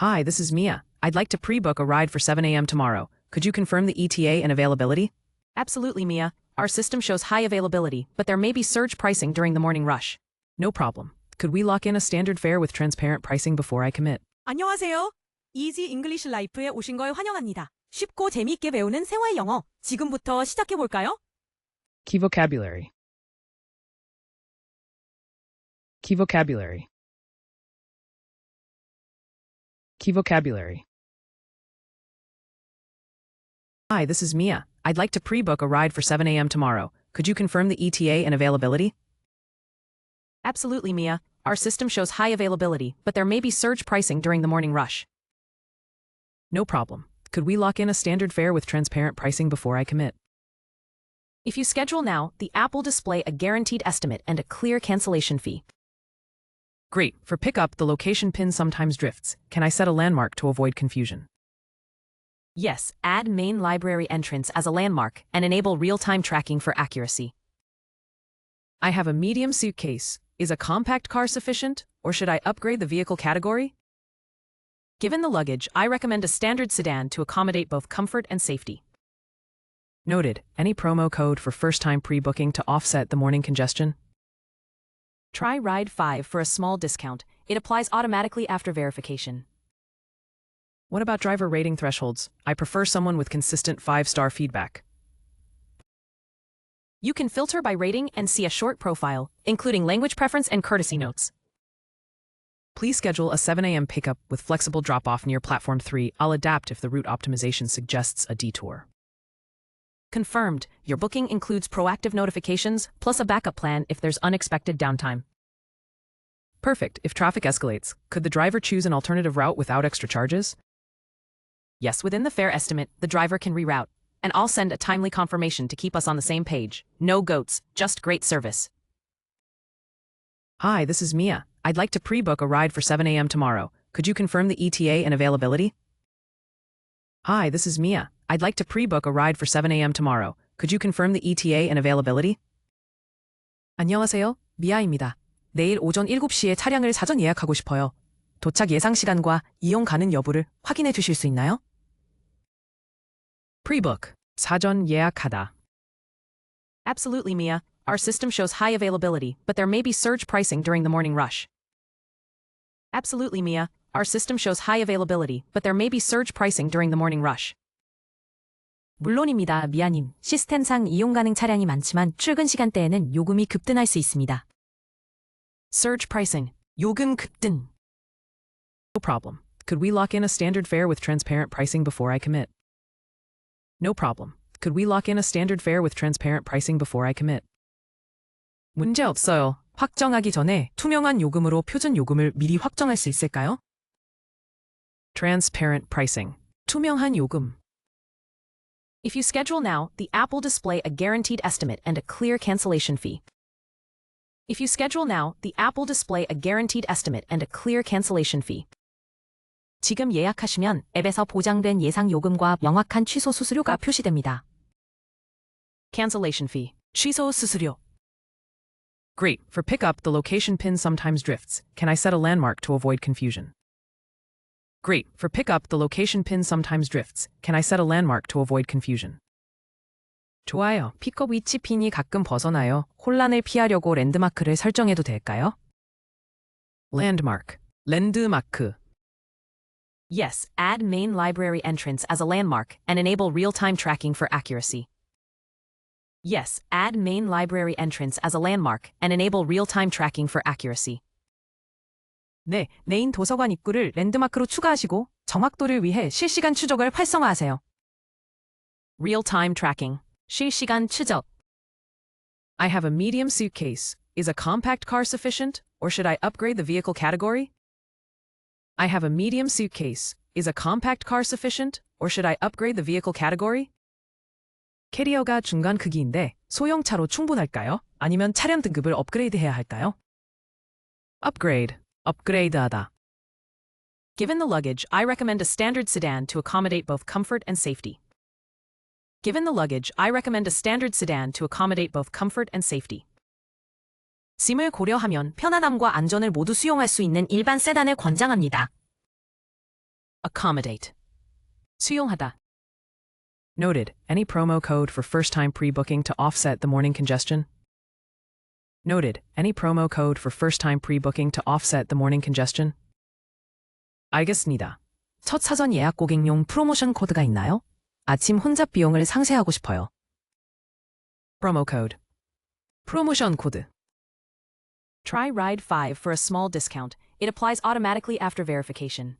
Hi, this is Mia. I'd like to pre-book a ride for 7 a.m. tomorrow. Could you confirm the ETA and availability? Absolutely, Mia. Our system shows high availability, but there may be surge pricing during the morning rush. No problem. Could we lock in a standard fare with transparent pricing before I commit? 안녕하세요. 이지 잉글리시 라이프에 오신 걸 환영합니다. 쉽고 재미있게 배우는 생활 영어. 지금부터 시작해 볼까요? Key vocabulary. Key vocabulary. Key vocabulary. Hi, this is Mia. I'd like to pre-book a ride for 7 a.m. tomorrow. Could you confirm the ETA and availability? Absolutely, Mia. Our system shows high availability, but there may be surge pricing during the morning rush. No problem. Could we lock in a standard fare with transparent pricing before I commit? If you schedule now, the app will display a guaranteed estimate and a clear cancellation fee. Great. For pickup, the location pin sometimes drifts. Can I set a landmark to avoid confusion? Yes, add main library entrance as a landmark and enable real-time tracking for accuracy. I have a medium suitcase. Is a compact car sufficient, or should I upgrade the vehicle category? Given the luggage, I recommend a standard sedan to accommodate both comfort and safety. Noted. Any promo code for first-time pre-booking to offset the morning congestion? Try Ride 5 for a small discount. It applies automatically after verification. What about driver rating thresholds? I prefer someone with consistent 5-star feedback. You can filter by rating and see a short profile, including language preference and courtesy notes. Please schedule a 7 a.m. pickup with flexible drop-off near Platform 3. I'll adapt if the route optimization suggests a detour. Confirmed, your booking includes proactive notifications plus a backup plan if there's unexpected downtime. Perfect. If traffic escalates, could the driver choose an alternative route without extra charges? Yes, within the fare estimate, the driver can reroute. And I'll send a timely confirmation to keep us on the same page. No goats, just great service. Hi, this is Mia. I'd like to pre-book a ride for 7 a.m. tomorrow. Could you confirm the ETA and availability? Hi, this is Mia. I'd like to pre-book a ride for 7 a.m. tomorrow. Could you confirm the ETA and availability? 안녕하세요. 미아입니다. 내일 오전 7시에 차량을 사전 예약하고 싶어요. 도착 예상 시간과 이용 가능 여부를 확인해 주실 수 있나요? Pre-book. 사전 예약하다. Absolutely, Mia. Our system shows high availability, but there may be surge pricing during the morning rush. Absolutely, Mia. Our system shows high availability, but there may be surge pricing during the morning rush. 물론입니다, 미아님. 시스템상 이용 가능 차량이 많지만 출근 시간대에는 요금이 급등할 수 있습니다. Surge pricing. 요금 급등. No problem. Could we lock in a standard fare with transparent pricing before I commit? No problem. Could we lock in a standard fare with transparent pricing before I commit? 문제 없어요. 확정하기 전에 투명한 요금으로 표준 요금을 미리 확정할 수 있을까요? Transparent pricing. 투명한 요금. If you schedule now, the app will display a guaranteed estimate and a clear cancellation fee. If you schedule now, the app will display a guaranteed estimate and a clear cancellation fee. 지금 예약하시면 앱에서 보장된 예상 요금과 명확한 취소 수수료가 표시됩니다. Cancellation fee. 취소 수수료. Great. For pickup, the location pin sometimes drifts. Can I set a landmark to avoid confusion? Great. For pickup, the location pin sometimes drifts. Can I set a landmark to avoid confusion? 좋아요. 픽업 위치 핀이 가끔 벗어나요. 혼란을 피하려고 랜드마크를 설정해도 될까요? Landmark. 랜드마크. Yes, add main library entrance as a landmark and enable real-time tracking for accuracy. Yes, add main library entrance as a landmark and enable real-time tracking for accuracy. 네, 메인 도서관 입구를 랜드마크로 추가하시고 정확도를 위해 실시간 추적을 활성화하세요. Real-time tracking. 실시간 추적. I have a medium suitcase. Is a compact car sufficient, or should I upgrade the vehicle category? I have a medium suitcase. Is a compact car sufficient, or should I upgrade the vehicle category? 캐리어가 중간 크기인데 소형차로 충분할까요? 아니면 차량 등급을 업그레이드해야 할까요? Upgrade. 업그레이드하다. Given the luggage, I recommend a standard sedan to accommodate both comfort and safety. Given the luggage, I recommend a standard sedan to accommodate both comfort and safety. 짐을 고려하면 편안함과 안전을 모두 수용할 수 있는 일반 세단을 권장합니다. accommodate. 수용하다. Noted. Any promo code for first time pre booking to offset the morning congestion? Noted. Any promo code for first time pre booking to offset the morning congestion? 알겠습니다. 첫 사전 예약 고객용 프로모션 코드가 있나요? 아침 혼잡 비용을 상세하고 싶어요. promo code. 프로모션 코드. Try Ride 5 for a small discount. It applies automatically after verification.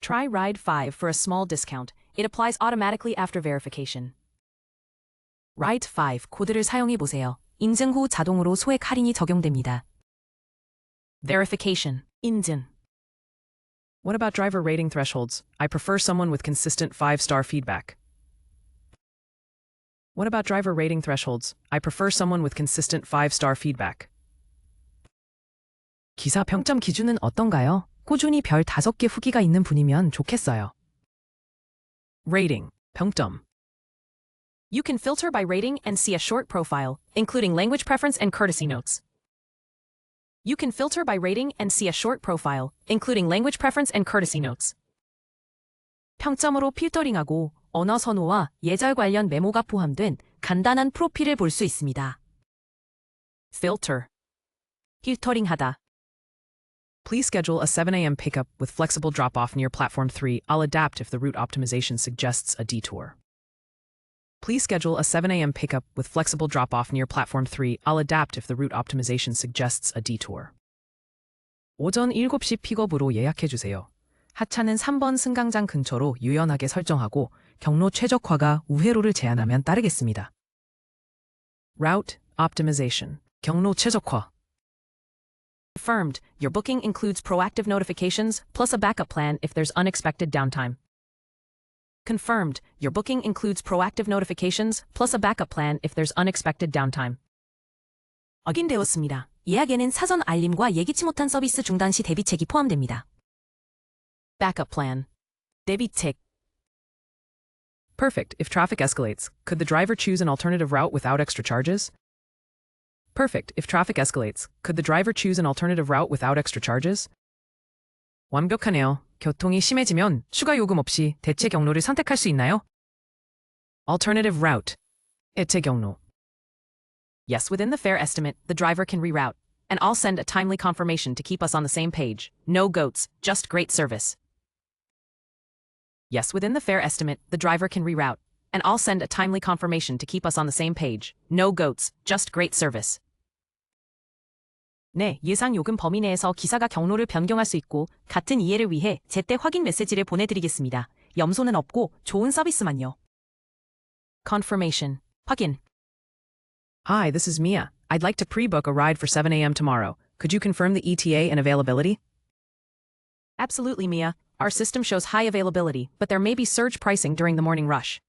Try Ride 5 for a small discount. It applies automatically after verification. Ride 5 코드를 사용해 보세요. 인증 후 자동으로 소액 할인이 적용됩니다. Verification. 인증. What about driver rating thresholds? I prefer someone with consistent five star feedback. What about driver rating thresholds? I prefer someone with consistent five star feedback. 기사 평점 기준은 어떤가요? 꾸준히 별 5개 후기가 있는 분이면 좋겠어요. Rating. 평점. You can filter by rating and see a short profile, including language preference and courtesy notes. You can filter by rating and see a short profile, including language preference and courtesy notes. 평점으로 필터링하고 언어 선호와 예절 관련 메모가 포함된 간단한 프로필을 볼 수 있습니다. Filter. 필터링하다. Please schedule a 7 a.m. pickup with flexible drop off near Platform 3. I'll adapt if the route optimization suggests a detour. Please schedule a 7 a.m. pickup with flexible drop off near Platform 3. I'll adapt if the route optimization suggests a detour. 오전 7시 픽업으로 예약해 주세요. 하차는 3번 승강장 근처로 유연하게 설정하고 경로 최적화가 우회로를 제한하면 따르겠습니다. Route optimization. 경로 최적화. Confirmed, your booking includes proactive notifications plus a backup plan if there's unexpected downtime. Confirmed, your booking includes proactive notifications plus a backup plan if there's unexpected downtime. 확인되었습니다. 예약에는 사전 알림과 예기치 못한 서비스 중단 시 대비책이 포함됩니다. Backup plan. 대비책. Perfect. If traffic escalates, could the driver choose an alternative route without extra charges? Perfect. If traffic escalates, could the driver choose an alternative route without extra charges? 완벽하네요. 교통이 심해지면 추가 요금 없이 대체 경로를 선택할 수 있나요? Alternative route. 대체 경로. Yes, within the fare estimate, the driver can reroute. And I'll send a timely confirmation to keep us on the same page. No goats, just great service. Yes, within the fare estimate, the driver can reroute. And I'll send a timely confirmation to keep us on the same page. No goats, just great service. 네, 예상 요금 범위 내에서 기사가 경로를 변경할 수 있고 같은 이해를 위해 제때 확인 메시지를 보내드리겠습니다. 염소는 없고 좋은 서비스만요. Confirmation. 확인. Hi, this is Mia. I'd like to pre-book a ride for 7 a.m. tomorrow. Could you confirm the ETA and availability? Absolutely, Mia. Our system shows high availability, but there may be surge pricing during the morning rush.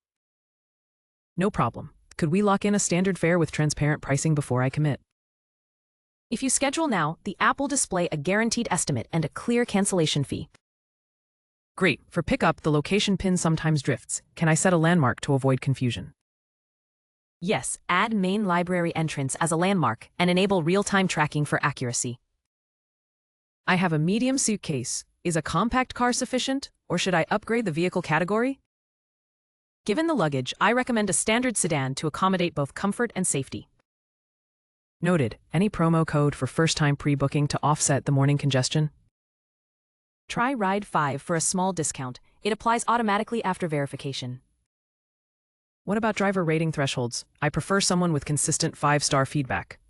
No problem. Could we lock in a standard fare with transparent pricing before I commit? If you schedule now, the app will display a guaranteed estimate and a clear cancellation fee. Great. For pickup, the location pin sometimes drifts. Can I set a landmark to avoid confusion? Yes, add main library entrance as a landmark and enable real-time tracking for accuracy. I have a medium suitcase. Is a compact car sufficient, or should I upgrade the vehicle category? Given the luggage, I recommend a standard sedan to accommodate both comfort and safety. Noted. Any promo code for first-time pre-booking to offset the morning congestion? Try Ride 5 for a small discount. It applies automatically after verification. What about driver rating thresholds? I prefer someone with consistent five-star feedback.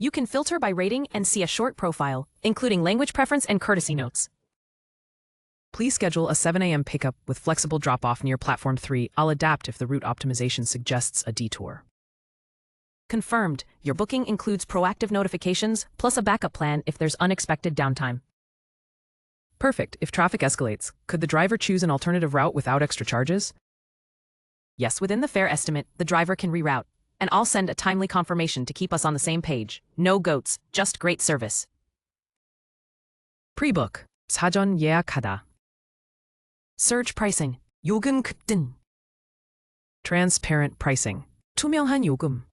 You can filter by rating and see a short profile, including language preference and courtesy notes. Please schedule a 7 a.m. pickup with flexible drop-off near Platform 3. I'll adapt if the route optimization suggests a detour. Confirmed, your booking includes proactive notifications plus a backup plan if there's unexpected downtime. Perfect. If traffic escalates, could the driver choose an alternative route without extra charges? Yes, within the fare estimate, the driver can reroute. And I'll send a timely confirmation to keep us on the same page. No goats, just great service. Pre-book. 사전 예약하다. Surge pricing. 요금 급등. Transparent pricing. 투명한 요금.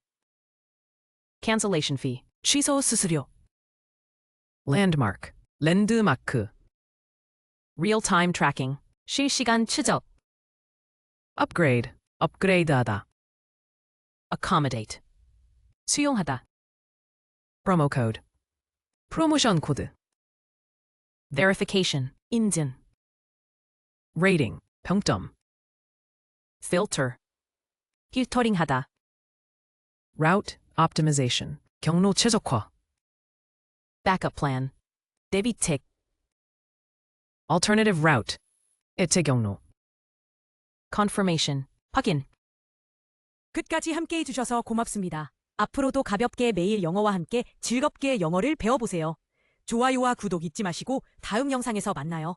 Cancellation fee. 취소 수수료. Landmark. 랜드마크. real-time tracking, 실시간 추적, upgrade, 업그레이드하다, accommodate, 수용하다, promo code, 프로모션 코드, verification, 인증, rating, 평점, filter, 필터링하다, route, optimization, 경로 최적화, backup plan, 대비책, alternative route, 예체 경로. confirmation, 확인. 끝까지 함께 해 주셔서 고맙습니다. 앞으로도 가볍게 매일 영어와 함께 즐겁게 영어를 배워보세요. 좋아요와 구독 잊지 마시고 다음 영상에서 만나요.